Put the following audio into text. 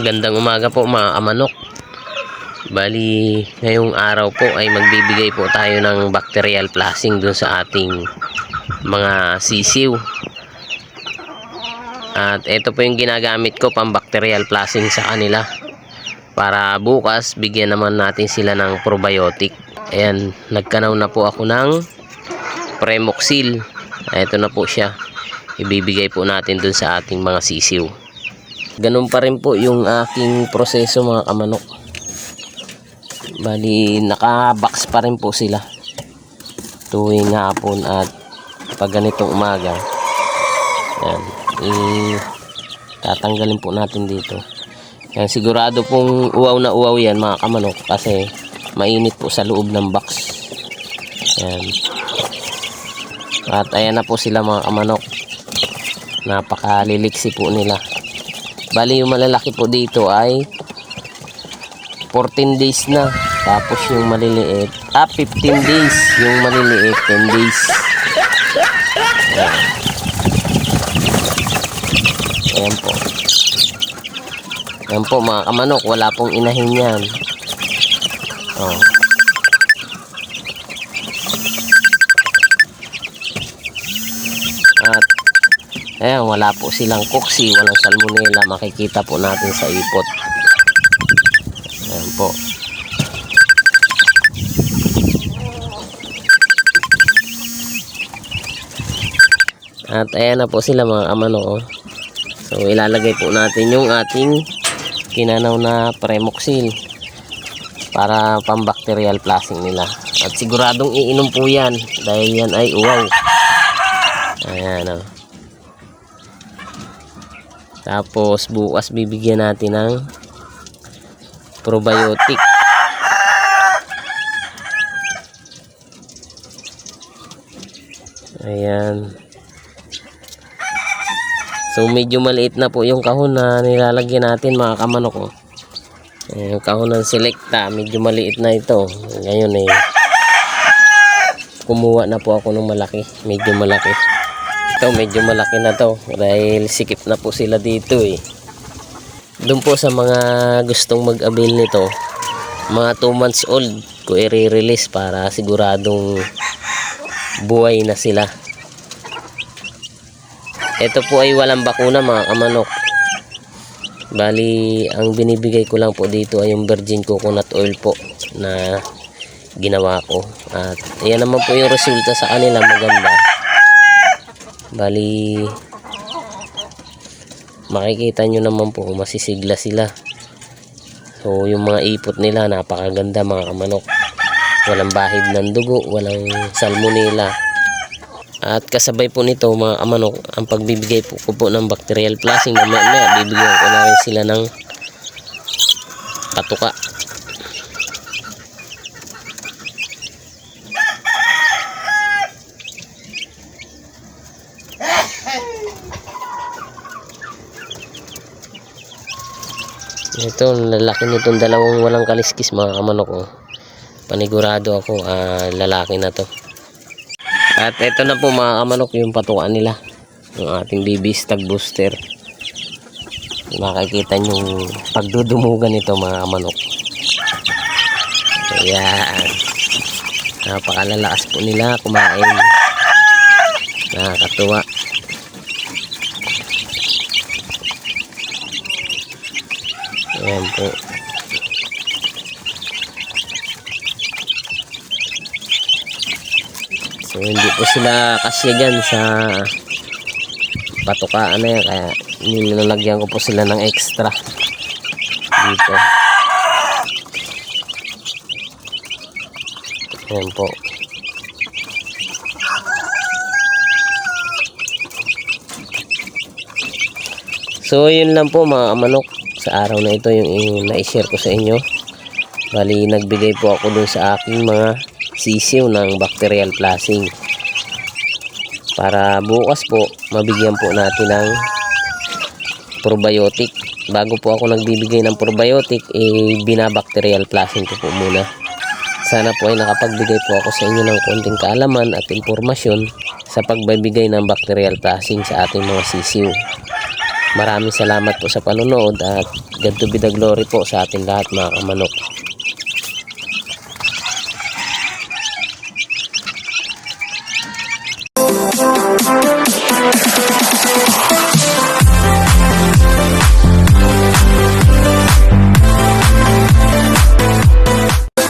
Gandang umaga po mga kamanok. Bali, ngayong araw po ay magbibigay po tayo ng bacterial flushing dun sa ating mga sisiw. At ito po yung ginagamit ko pang bacterial flushing sa kanila. Para bukas, bigyan naman natin sila ng probiotic. Ayan, nagkanaw na po ako ng Premoxil. Ito na po siya. Ibibigay po natin dun sa ating mga sisiw. Ganun pa rin po yung aking proseso mga kamanok. Bali, naka-box pa rin po sila. Tuwing hapon at pag ganitong umaga. Yan. I tatanggalin po natin dito. Yan, sigurado pong uwaw na uwaw yan mga kamanok kasi mainit po sa loob ng box. Yan. At ayan na po sila mga kamanok. Napakaliliksi po nila. Bali yung malalaki po dito ay 14 days na. Tapos yung maliliit, ah 15 days. Yung maliliit 10 days. Ayan. Ayan po. Ayan po mga kamanok, wala pong inahin yan. Oh. At Ayan, wala po silang koksi, walang salmonella. Makikita po natin sa ipot. Ayan po. At ayan na po sila mga kamano. oh. So ilalagay po natin yung ating kinanaw na Premoxil para pambacterial flushing nila. At siguradong iinom po yan dahil yan ay uwaw. Ayan o. Tapos bukas bibigyan natin ng probiotic. Ayan. So medyo maliit na po yung kahon na nilalagyan natin mga kamanok. Oh. Yung kahon ng selecta, medyo maliit na ito. Ngayon eh, kumuha na po ako ng malaki. Medyo malaki. Ito, medyo malaki na to. Dahil sikip na po sila dito eh. Doon po sa mga gustong mag-avail nito, mga 2 months old ko i-release para siguradong buhay na sila. Ito po ay walang bakuna mga kamanok. Bali, ang binibigay ko lang po dito ay yung virgin coconut oil po na ginawa ko. At yan naman po yung resulta sa kanila maganda. Bali, makikita nyo naman po masisigla sila. So, yung mga ipot nila napakaganda mga kamanok. Walang bahid ng dugo, walang salmonella. At kasabay po nito mga kamanok, ang pagbibigay po ko po ng bacterial flushing na maya maya, bibigyan ko na rin sila ng patuka. Ito, lalaki nitong dalawang walang kaliskis mga kamanok. Oh. Panigurado ako, ah, lalaki na to. At ito na po mga kamanok yung patukan nila. Yung ating baby stag booster. Makikita nyo pagdudumugan nito mga kamanok. Ayan. Napakalalakas po nila kumain. Nakakatuwa. Ayan po. So hindi po sila kasya dyan sa patukaan na yan kaya nilalagyan ko po sila ng extra dito. Ayan po. So yun lang po mga kamanok sa araw na ito yung i- na-share ko sa inyo. Bali nagbigay po ako dun sa aking mga sisiw ng bacterial flushing. Para bukas po mabigyan po natin ng probiotic. Bago po ako nagbibigay ng probiotic, eh, binabacterial flushing ko po muna. Sana po ay nakapagbigay po ako sa inyo ng konting kaalaman at impormasyon sa pagbibigay ng bacterial flushing sa ating mga sisiw. Maraming salamat po sa panonood at God to be the glory po sa ating lahat mga kamanok.